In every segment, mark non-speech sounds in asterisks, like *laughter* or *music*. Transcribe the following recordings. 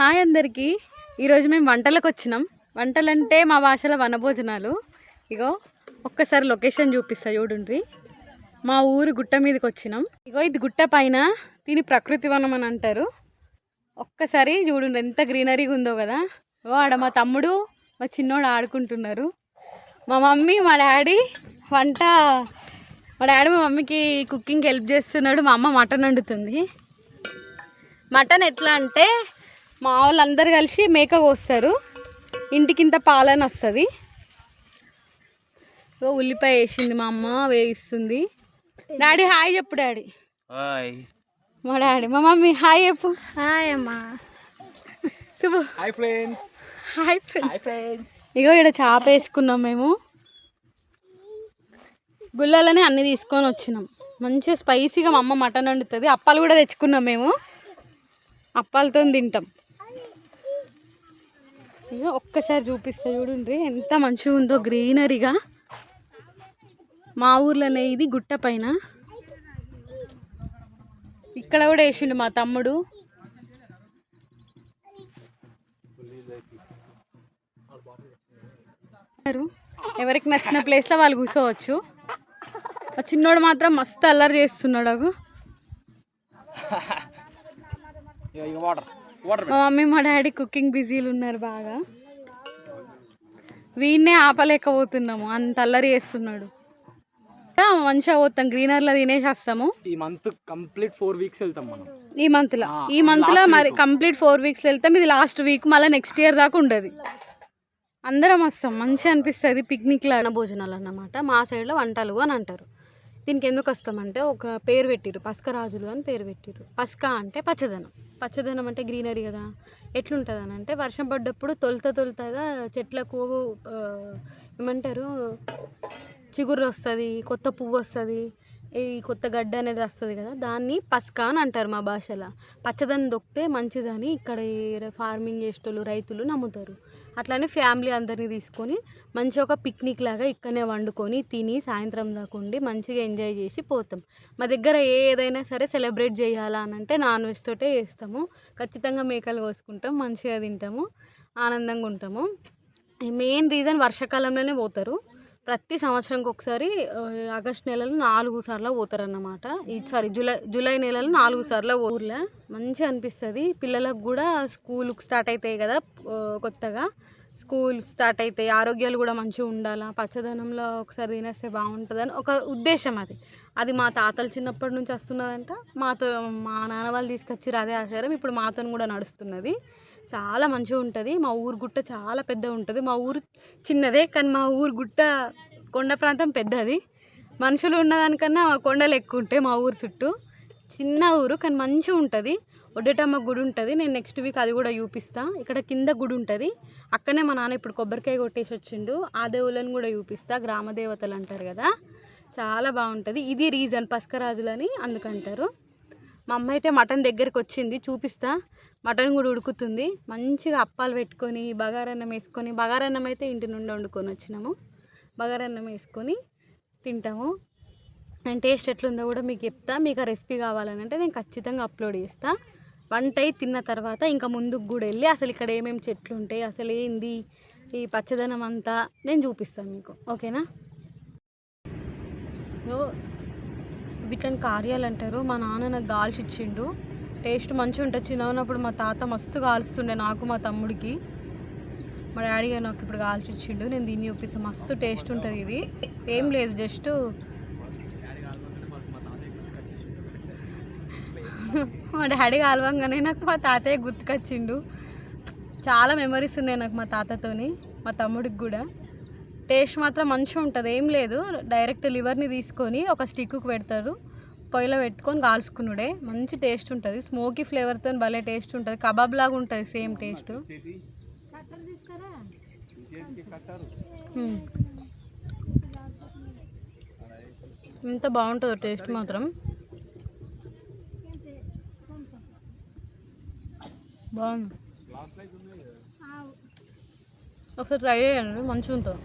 Hi అందరికీ. ఈరోజు మేము వంటలకు వచ్చినాం. వంటలంటే మా భాషలో వనభోజనాలు. ఇగో ఒక్కసారి లొకేషన్ చూపిస్తా చూడండి మా ఊరు గుట్ట మీదకి వచ్చినాం. ఇగో ఇది గుట్ట పైన దీని ప్రకృతి వనం అని అంటారు. ఒక్కసారి చూడండి ఎంత గ్రీనరీగా ఉందో కదా. ఓ ఆడ మా తమ్ముడు మా చిన్నోడు ఆడుకుంటున్నారు. మా మమ్మీ మా డాడీ వంట మా డాడీ మా మమ్మీకి కుకింగ్కి హెల్ప్ చేస్తున్నాడు. మా అమ్మ మటన్ వండుతుంది. మటన్ ఎట్లా అంటే మా వాళ్ళందరూ కలిసి మేక కోస్తారు. ఇంటికింత పాలన వస్తుంది. ఇగో ఉల్లిపాయ వేసింది మా అమ్మ వేయిస్తుంది డాడీ హాయ్ చెప్పు డాడీ. హాయ్. మా డాడీ మా మమ్మీ హాయ్ చెప్పు. హాయ్ అమ్మా. Shubhu hi friends. Hi friends. Hi friends. ఇగో ఇక్కడ చేప వేసుకున్నాం మేము. గుళ్ళలోనే అన్ని తీసుకొని వచ్చినాం. మంచిగా స్పైసీగా మా అమ్మ మటన్ వండుతుంది. అప్పాలు కూడా తెచ్చుకున్నాం మేము. అప్పాలతో తింటాం. ఇక ఒక్కసారి చూపిస్తా చూడండి ఎంత మంచిగా ఉందో గ్రీనరీగా. మా ఊర్లోనే ఇది గుట్ట పైన. ఇక్కడ కూడా వేసిండు మా తమ్ముడు. ఎవరికి నచ్చిన ప్లేస్లో వాళ్ళు కూర్చోవచ్చు. ఆ చిన్నోడు మాత్రం మస్తు అల్లరి చేస్తున్నాడు అగు వాటర్ *laughs* మా మమ్మీ మా డాడీ కుకింగ్ బిజీలు ఉన్నారు బాగా. వీడినే ఆపలేకపోతున్నాము అంత అల్లరి చేస్తున్నాడు. మంచిగా పోతాం గ్రీనరీలో తినేసి వస్తాము ఈ మంత్ కంప్లీట్ ఫోర్ వీక్స్ వెళ్తాం మనం. ఈ మంత్లో ఈ మంత్లో మరి కంప్లీట్ ఫోర్ వీక్స్ వెళ్తాం ఇది లాస్ట్ వీక్ మళ్ళీ నెక్స్ట్ ఇయర్ దాకా ఉండదు. అందరం వస్తాం మంచిగా అనిపిస్తుంది పిక్నిక్లో అన్న భోజనాలు అన్నమాట మా సైడ్లో వంటలు అని అంటారు. దీనికి ఎందుకు వస్తామంటే ఒక పేరు పెట్టిరు పస్కరాజులు అని పేరు పెట్టిరు పస్క అంటే పచ్చదనం. పచ్చదనం అంటే గ్రీనరీ కదా. ఎట్లుంటుంది అని అంటే వర్షం పడ్డప్పుడు తొలుత తొలుతగా చెట్లకు ఏమంటారు చిగురు వస్తుంది కొత్త పువ్వు వస్తుంది ఈ కొత్త గడ్డ అనేది వస్తుంది కదా దాన్ని పస్కా అని అంటారు మా భాషలో. పచ్చదనం దొక్కితే మంచిదని ఇక్కడ ఫార్మింగ్ చేసేటోళ్ళు రైతులు నమ్ముతారు. అట్లానే ఫ్యామిలీ అందరినీ తీసుకొని మంచిగా ఒక పిక్నిక్ లాగా ఇక్కడనే వండుకొని తిని సాయంత్రం దాకా ఉండి మంచిగా ఎంజాయ్ చేసి పోతాం. మా దగ్గర ఏదైనా సరే సెలబ్రేట్ చేయాలా అని అంటే నాన్ వెజ్ తోటే చేస్తాము. ఖచ్చితంగా మేకలు కోసుకుంటాం మంచిగా తింటాము ఆనందంగా ఉంటాము. మెయిన్ రీజన్ వర్షాకాలంలోనే పోతారు. ప్రతి సంవత్సరంకి ఒకసారి ఆగస్ట్ నెలలో నాలుగు సార్లు పోతారన్నమాట. ఈ సారీ జూలై జూలై నెలలో నాలుగు సార్లు ఊర్లో. మంచిగా అనిపిస్తుంది. పిల్లలకు కూడా స్కూల్ స్టార్ట్ అవుతాయి కదా కొత్తగా. స్కూల్ స్టార్ట్ అవుతాయి ఆరోగ్యాలు కూడా మంచిగా ఉండాలా. పచ్చదనంలో ఒకసారి తినేస్తే బాగుంటుందని ఒక ఉద్దేశం అది. అది మా తాతలు చిన్నప్పటి నుంచి వస్తున్నదంట మాతో మా నాన్న వాళ్ళు తీసుకొచ్చి అదే ఆచారం. ఇప్పుడు మాతో కూడా నడుస్తున్నది. చాలా మంచిగా ఉంటుంది. మా ఊరు గుట్ట చాలా పెద్ద ఉంటుంది. మా ఊరు చిన్నదే కానీ మా ఊరు గుట్ట కొండ ప్రాంతం పెద్దది. మనుషులు ఉన్నదానికన్నా కొండలు ఎక్కువ ఉంటాయి మా ఊరు చుట్టూ. చిన్న ఊరు కానీ మంచిగా ఉంటుంది. ఒడ్డేటమ్మ గుడి ఉంటుంది. నేను నెక్స్ట్ వీక్ అది కూడా చూపిస్తా. ఇక్కడ కింద గుడి ఉంటుంది. అక్కడనే మా నాన్న ఇప్పుడు కొబ్బరికాయ కొట్టేసి వచ్చిండు. ఆ దేవుళ్ళని కూడా చూపిస్తా. గ్రామ దేవతలు అంటారు కదా. చాలా బాగుంటుంది. ఇది రీజన్ పస్కరాజులని అందుకంటారు. మా అమ్మ అయితే మటన్ దగ్గరికి వచ్చింది చూపిస్తా. మటన్ కూడా ఉడుకుతుంది. మంచిగా అప్పాలు పెట్టుకొని బగారన్నం వేసుకొని బగారన్నం అయితే ఇంటి నుండి వండుకొని వచ్చినాము. బగారన్నం వేసుకొని తింటాము. అండ్ టేస్ట్ ఎట్లుందో కూడా మీకు చెప్తా. మీకు ఆ రెసిపీ కావాలని అంటే నేను ఖచ్చితంగా అప్లోడ్ చేస్తా. వంట అయి తిన్న తర్వాత ఇంకా ముందుకు కూడా వెళ్ళి అసలు ఇక్కడ ఏమేమి చెట్లు ఉంటాయి అసలు ఏంది ఈ పచ్చదనం అంతా నేను చూపిస్తాను మీకు. ఓకేనా? ఓ, వీటిని కార్యాలు అంటారు. మా నాన్న నాకు గాల్చి ఇచ్చిండు టేస్ట్ మంచిగా ఉంటుంది చిన్నప్పుడు ఉన్నప్పుడు మా తాత మస్తు కాల్స్తుండే నాకు మా తమ్ముడికి. మా డాడీ గారు నాకు ఇప్పుడు కాల్చి ఇచ్చిండు నేను దీన్ని చూపిస్తాను మస్తు టేస్ట్ ఉంటుంది ఇది. ఏం లేదు జస్ట్ మా డాడీ కాలవంగానే నాకు మా తాతయ్య గుర్తుకొచ్చిండు. చాలా మెమరీస్ ఉన్నాయి నాకు మా తాతతోని మా తమ్ముడికి కూడా. టేస్ట్ మాత్రం మంచిగా ఉంటుంది. ఏం లేదు. డైరెక్ట్ లివర్ని తీసుకొని ఒక స్టిక్కు పెడతారు. పొయ్యిలో పెట్టుకొని కాల్చుకున్నాడే మంచి టేస్ట్ ఉంటుంది. స్మోకీ ఫ్లేవర్తో భలే టేస్ట్ ఉంటుంది. కబాబ్ లాగా ఉంటుంది సేమ్ టేస్ట్. ఎంత బాగుంటుందో టేస్ట్ మాత్రం. బాగుంది. ఒకసారి ట్రై చేయండి. మంచిగా ఉంటుంది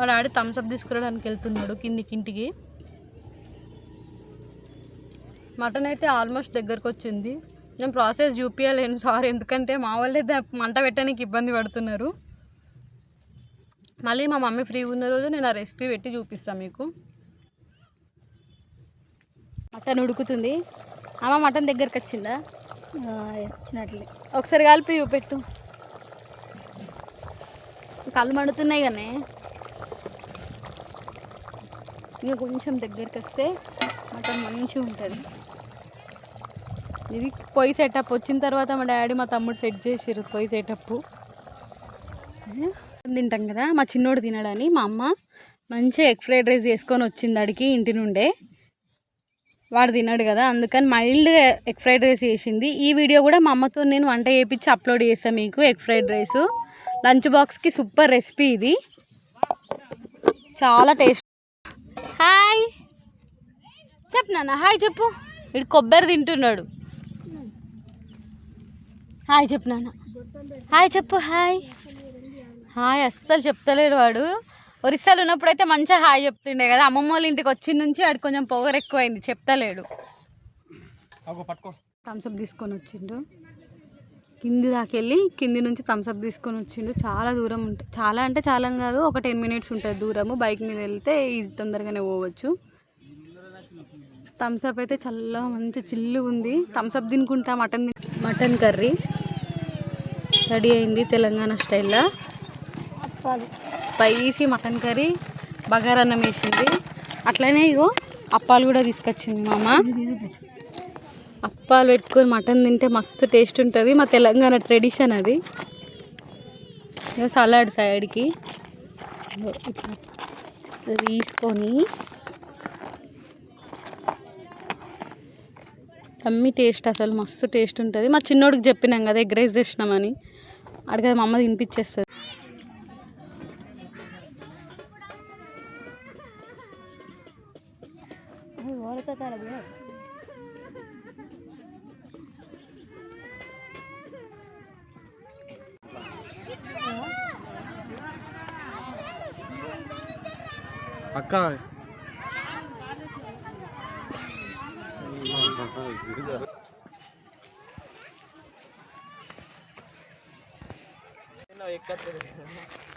మా డాడీ థమ్స్అప్ తీసుకురావడానికి వెళ్తున్నాడు కిందికి ఇంటికి. మటన్ అయితే ఆల్మోస్ట్ దగ్గరకు వచ్చింది. నేను ప్రాసెస్ చూపించలేను సారీ ఎందుకంటే మా వాళ్ళే మంట పెట్టడానికి ఇబ్బంది పడుతున్నారు. మళ్ళీ మా మమ్మీ ఫ్రీ ఉన్న రోజు నేను ఆ రెసిపీ పెట్టి చూపిస్తాను మీకు. మటన్ ఉడుకుతుంది. అమ్మ మటన్ దగ్గరకు వచ్చిందా? వచ్చినట్లే. ఒకసారి కలిపి చూపెట్టు. కళ్ళు మండుతున్నాయి కానీ ఇంకా కొంచెం దగ్గరికి వస్తే మటన్ మంచిగా ఉంటుంది. ఇది పొయ్యి సెటప్ వచ్చిన తర్వాత మా డాడీ మా తమ్ముడు సెట్ చేసిర్రు పొయ్యి సెటప్ తింటాం కదా మా చిన్నోడు తినడని మా అమ్మ మంచిగా ఎగ్ ఫ్రైడ్ రైస్ చేసుకొని వచ్చింది అడిగి ఇంటి నుండే. వాడు తిన్నాడు కదా అందుకని మైల్డ్గా ఎగ్ ఫ్రైడ్ రైస్ చేసింది. ఈ వీడియో కూడా మా అమ్మతో నేను వంట చేయించి అప్లోడ్ చేస్తాను మీకు ఎగ్ ఫ్రైడ్ రైస్ లంచ్ బాక్స్కి సూపర్ రెసిపీ ఇది. చాలా టేస్ట్ హాయ్. చెప్పు నాన్న హాయ్ చెప్పు. ఇడు కొబ్బరి తింటున్నాడు. హాయ్ చెప్పు నాన్న. హాయ్ చెప్పు హాయ్. హాయ్ అస్సలు చెప్తలేడు వాడు. ఒరిస్సాలో ఉన్నప్పుడైతే మంచిగా హాయ్ చెప్తుండే కదా. అమ్మమ్మ వాళ్ళ ఇంటికి వచ్చిన నుంచి వాడు కొంచెం పొగరు ఎక్కువైంది చెప్తలేడు థమ్స్అప్ తీసుకొని వచ్చిండు. కింది దాకెళ్ళి కింది నుంచి థమ్స్అప్ తీసుకొని వచ్చిండు. చాలా దూరం ఉంటుంది చాలా అంటే చాలా కాదు ఒక టెన్ మినిట్స్ ఉంటుంది దూరము. బైక్ మీద వెళ్తే ఇది తొందరగానే పోవచ్చు. థమ్స్అప్ అయితే చాలా మంచి చిల్లు ఉంది. థమ్స్అప్ తినుకుంటా మటన్ మటన్ కర్రీ రెడీ అయింది తెలంగాణ స్టైల్లో స్పైసీ మటన్ కర్రీ బగారన్నం వేసింది. అట్లనే ఇగో అప్పాలు కూడా తీసుకొచ్చింది మా అప్పాలు పెట్టుకొని మటన్ తింటే మస్తు టేస్ట్ ఉంటుంది మా తెలంగాణ ట్రెడిషన్ అది సలాడ్ సైడ్కి తీసుకొని అమ్మి టేస్ట్ అసలు మస్తు టేస్ట్ ఉంటుంది మా చిన్నోడికి చెప్పినాం కదా ఎగ్ రైస్ చేసినామని అడిగదు మా అమ్మ తినిపించేస్తుంది అక్క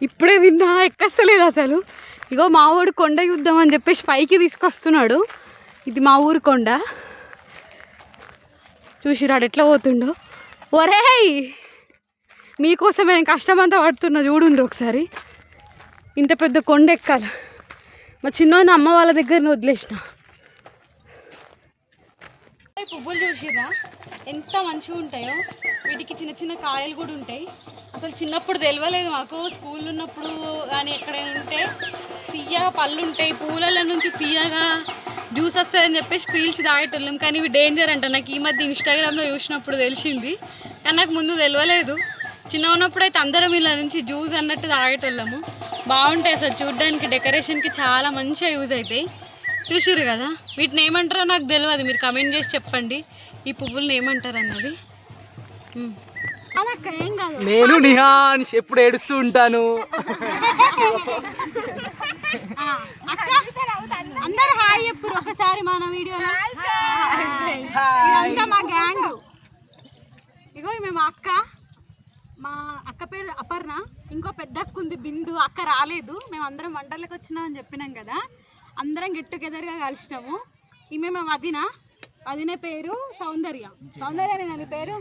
ఇప్పుడే తిన్నా ఎక్కస్తలేదు అసలు. ఇగో మా ఊరు కొండ యుద్ధం అని చెప్పేసి పైకి తీసుకొస్తున్నాడు. ఇది మా ఊరు కొండ. చూసిరాడు ఎట్లా పోతుండో. ఒరేయ్! మీకోసం నేను కష్టమంతా పడుతున్నా చూడుండ్రు ఒకసారి. ఇంత పెద్ద కొండ ఎక్కాలి. మా చిన్న అమ్మ వాళ్ళ దగ్గరనే వదిలేసిన. పువ్వులు చూసిరా ఎంత మంచిగా ఉంటాయో. వీటికి చిన్న చిన్న కాయలు కూడా ఉంటాయి. అసలు చిన్నప్పుడు తెలియలేదు మాకు. స్కూల్ ఉన్నప్పుడు కానీ ఎక్కడైనా ఉంటే తీయగా పళ్ళు ఉంటాయి. పూలల నుంచి తీయగా జ్యూస్ వస్తుందని చెప్పేసి పీల్చి తాగేటోళ్ళం. కానీ ఇవి డేంజర్ అంట. నాకు ఈ మధ్య ఇన్స్టాగ్రామ్లో చూసినప్పుడు తెలిసింది. కానీ నాకు ముందు తెలియలేదు చిన్న ఉన్నప్పుడు అయితే అందరం ఇలా నుంచి జ్యూస్ అన్నట్టు తాగేటోళ్ళము. బాగుంటాయి అసలు. చూడడానికి డెకరేషన్కి చాలా మంచిగా యూజ్ అవుతాయి చూసిర్రు కదా? వీటిని ఏమంటారో నాకు తెలియదు మీరు కమెంట్ చేసి చెప్పండి. ఈ పువ్వుల్ని ఏమంటారు అన్నది. నేను నిహాన్ ఎప్పుడు ఏడుస్తూ ఉంటాను. అందరు హాయ్ చెప్పురు ఒకసారి మన వీడియోలో. ఇదంతా మా గ్యాంగ్. ఇగో ఈమె మా అక్క. మా అక్క పేరు అపర్ణ ఇంకో పెద్ద అక్క ఉంది బిందు అక్క రాలేదు. మేము అందరం వంటలకు వచ్చినాం అని చెప్పినాం కదా. అందరం గెట్ టుగెదర్గా కలిసినాము. ఈమె మా వదిన. వదిన పేరు సౌందర్య. సౌందర్య అనేది పేరు?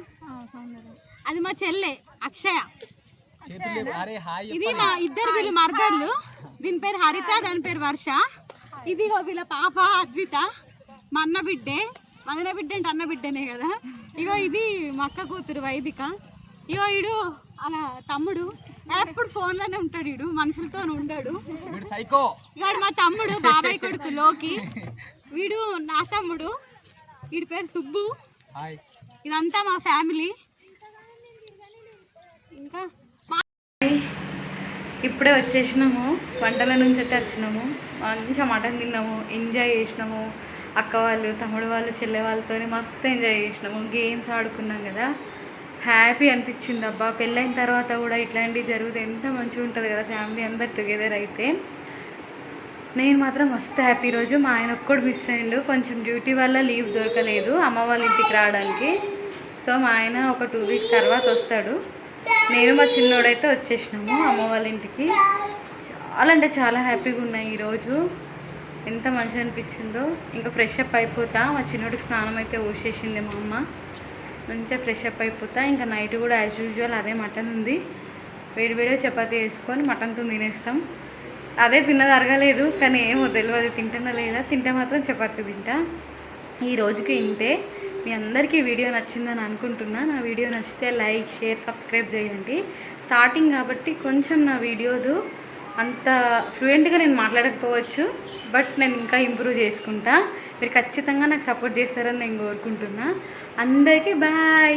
అది మా చెల్లె అక్షయ. ఇది మా ఇద్దరు వీళ్ళు మరదళ్ళు దీని పేరు హరిత దాని పేరు వర్ష. ఇది ఇగో వీళ్ళ పాప అద్విత. మా అన్న బిడ్డే. మదన బిడ్డ అంటే అన్న బిడ్డనే కదా. ఇగో ఇది మా అక్క కూతురు వైదిక. ఇగో ఈడు అలా తమ్ముడు. ఎప్పుడు ఫోన్లోనే ఉంటాడు ఈడు మనుషులతో ఉండడు. వీడు సైకో. ఇవాడు మా తమ్ముడు బాబాయ్ కొడుకు లోకి. వీడు నా తమ్ముడు వీడి పేరు సుబ్బు. హాయ్. ఇదంతా మా ఫ్యామిలీ. ఇంకా ఇప్పుడే వచ్చేసినాము వంటల నుంచి అయితే వచ్చినాము. మంచిగా మటన్ తిన్నాము ఎంజాయ్ చేసినాము. అక్క వాళ్ళు తమ్ముడు వాళ్ళు చెల్లె వాళ్ళతో మస్తు ఎంజాయ్ చేసినాము. గేమ్స్ ఆడుకున్నాం కదా. హ్యాపీ అనిపించింది అబ్బా పెళ్ళైన తర్వాత కూడా ఇట్లాంటివి జరిగితే ఎంత మంచిగా ఉంటుంది కదా ఫ్యామిలీ అందరు టుగెదర్ అయితే. నేను మాత్రం మస్తు హ్యాపీ రోజు. మా ఆయన ఒక్కడు మిస్ అయ్యిండు. కొంచెం డ్యూటీ వల్ల లీవ్ దొరకలేదు. అమ్మ వాళ్ళ ఇంటికి రావడానికి. సో మా ఆయన ఒక టూ వీక్స్ తర్వాత వస్తాడు. నేను మా చిన్నోడైతే వచ్చేసినాము అమ్మ వాళ్ళ ఇంటికి. చాలా అంటే చాలా హ్యాపీగా ఉన్నాయి ఈరోజు ఎంత మంచిగా అనిపించిందో. ఇంకా ఫ్రెష్ అప్ అయిపోతా. మా చిన్నోడికి స్నానం అయితే ఊసేసింది మా అమ్మ. మంచిగా ఫ్రెష్ అప్ అయిపోతా. ఇంకా నైట్ కూడా యాజ్ యూజువల్ అదే మటన్ ఉంది. వేడి వేడిగా చపాతీ వేసుకొని మటన్తో తినేస్తాం. అదే తిన్నది అరగలేదు కానీ ఏమో తెలియదు తింటున్నా లేదా. తింటే మాత్రం చపాతీ తింటా. ఈ రోజుకి ఇంతే. మీ అందరికీ వీడియో నచ్చిందని అనుకుంటున్నా. నా వీడియో నచ్చితే లైక్ షేర్ సబ్స్క్రైబ్ చేయండి. స్టార్టింగ్ కాబట్టి కొంచెం నా వీడియోలు అంత ఫ్లూయెంట్గా నేను మాట్లాడకపోవచ్చు. బట్ నేను ఇంకా ఇంప్రూవ్ చేసుకుంటా. మీరు ఖచ్చితంగా నాకు సపోర్ట్ చేస్తారని నేను కోరుకుంటున్నా. అందరికీ బాయ్